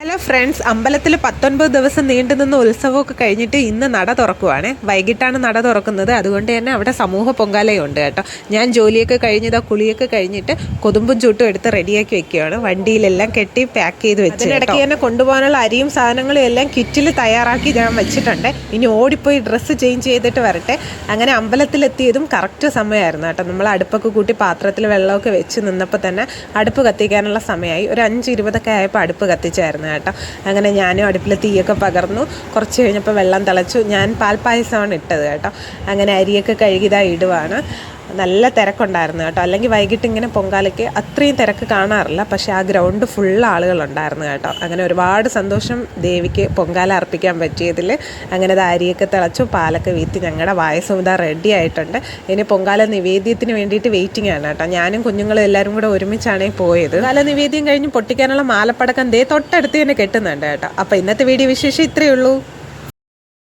Hello friends അമ്പലത്തിൽ പത്തൊൻപത് ദിവസം നീണ്ടു നിന്ന ഉത്സവമൊക്കെ കഴിഞ്ഞിട്ട് ഇന്ന് നട തുറക്കുവാണ്. വൈകിട്ടാണ് നട തുറക്കുന്നത്. അതുകൊണ്ട് തന്നെ അവിടെ സമൂഹ പൊങ്കാലയുണ്ട് കേട്ടോ. ഞാൻ ജോലിയൊക്കെ കഴിഞ്ഞതാ കുളിയൊക്കെ കഴിഞ്ഞിട്ട് കൊതുമ്പും ചൂട്ടും എടുത്ത് റെഡിയാക്കി വെക്കുകയാണ്. വണ്ടിയിലെല്ലാം കെട്ടി പാക്ക് ചെയ്ത് വെച്ച് ഇടയ്ക്ക് തന്നെ കൊണ്ടുപോകാനുള്ള അരിയും സാധനങ്ങളും എല്ലാം കിറ്റിൽ തയ്യാറാക്കി ഞാൻ വെച്ചിട്ടുണ്ട്. ഇനി ഓടിപ്പോയി ഡ്രസ്സ് ചേഞ്ച് ചെയ്തിട്ട് വരട്ടെ. അങ്ങനെ അമ്പലത്തിലെത്തിയതും കറക്റ്റ് സമയമായിരുന്നു കേട്ടോ. നമ്മൾ അടുപ്പൊക്കെ കൂട്ടി പാത്രത്തിൽ വെള്ളമൊക്കെ വെച്ച് നിന്നപ്പോൾ തന്നെ അടുപ്പ് കത്തിക്കാനുള്ള സമയമായി. ഒരു അഞ്ച് ഇരുപതൊക്കെ ആയപ്പോൾ അടുപ്പ് കത്തിച്ചായിരുന്നു കേട്ടോ. അങ്ങനെ ഞാനും അടുപ്പിൽ തീയൊക്കെ പകർന്നു. കുറച്ച് കഴിഞ്ഞപ്പോൾ വെള്ളം തിളച്ചു. ഞാൻ പാൽപ്പായസമാണ് ഇട്ടത് കേട്ടോ. അങ്ങനെ അരിയൊക്കെ കഴുകിതാ ഇടുവാണ്. നല്ല തിരക്കുണ്ടായിരുന്നു കേട്ടോ. അല്ലെങ്കിൽ വൈകിട്ട് ഇങ്ങനെ പൊങ്കാലയ്ക്ക് അത്രയും തിരക്ക് കാണാറില്ല. പക്ഷേ ആ ഗ്രൗണ്ട് ഫുൾ ആളുകളുണ്ടായിരുന്നു കേട്ടോ. അങ്ങനെ ഒരുപാട് സന്തോഷം ദേവിക്ക് പൊങ്കാല അർപ്പിക്കാൻ പറ്റിയതിൽ. അങ്ങനെ അരിയൊക്കെ തിളച്ചു പാലൊക്കെ വീത്തി ഞങ്ങളുടെ പായസം ഇതാ റെഡി ആയിട്ടുണ്ട്. ഇനി പൊങ്കാല നിവേദ്യത്തിന് വേണ്ടിയിട്ട് വെയിറ്റിംഗ് ആണ് കേട്ടോ. ഞാനും കുഞ്ഞുങ്ങളും എല്ലാവരും കൂടെ ഒരുമിച്ചാണ് പോയത്. കാല നിവേദ്യം കഴിഞ്ഞ് പൊട്ടിക്കാനുള്ള മാലപ്പടക്കം ദേ തൊട്ടടുത്ത് തന്നെ കെട്ടുന്നുണ്ട് കേട്ടോ. അപ്പോൾ ഇന്നത്തെ വീഡിയോ വിശേഷം ഇത്രയേ ഉള്ളൂ.